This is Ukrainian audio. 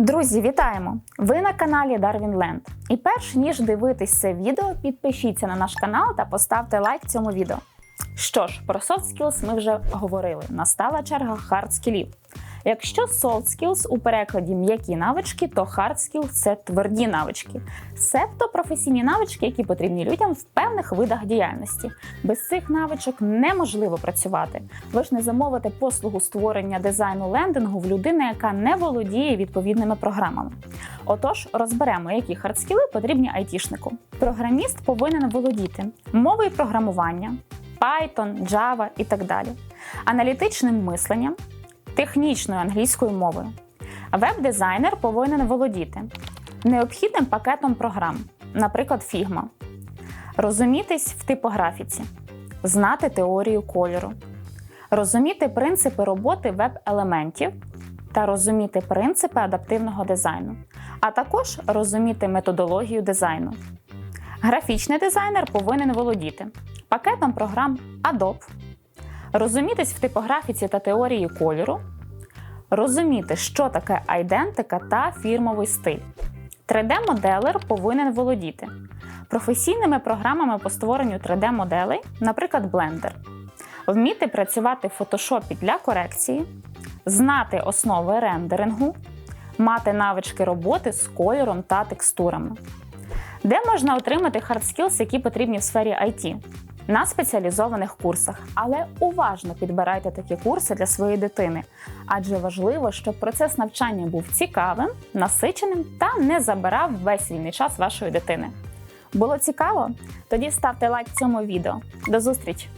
Друзі, вітаємо! Ви на каналі Darwin Land. І перш ніж дивитись це відео, підпишіться на наш канал та поставте лайк цьому відео. Що ж, про soft skills ми вже говорили. Настала черга hard skillів. Якщо soft skills у перекладі м'які навички, то hard skills – це тверді навички, себто професійні навички, які потрібні людям в певних видах діяльності. Без цих навичок неможливо працювати. Ви ж не замовите послугу створення дизайну лендингу в людини, яка не володіє відповідними програмами. Отож, розберемо, які хардскіли потрібні айтішнику. Програміст повинен володіти мовою програмування, Python, Java і так далі, аналітичним мисленням, технічною англійською мовою. Веб-дизайнер повинен володіти необхідним пакетом програм, наприклад, Figma, розумітись в типографіці, знати теорію кольору, розуміти принципи роботи веб-елементів та розуміти принципи адаптивного дизайну, а також розуміти методологію дизайну. Графічний дизайнер повинен володіти пакетом програм Adobe, розумітись в типографіці та теорії кольору, розуміти, що таке айдентика та фірмовий стиль. 3D-моделер повинен володіти професійними програмами по створенню 3D-моделей, наприклад, Blender, вміти працювати в фотошопі для корекції, знати основи рендерингу, мати навички роботи з кольором та текстурами. Де можна отримати skills, які потрібні в сфері IT? На спеціалізованих курсах, але уважно підбирайте такі курси для своєї дитини, адже важливо, щоб процес навчання був цікавим, насиченим та не забирав весь вільний час вашої дитини. Було цікаво? Тоді ставте лайк цьому відео. До зустрічі!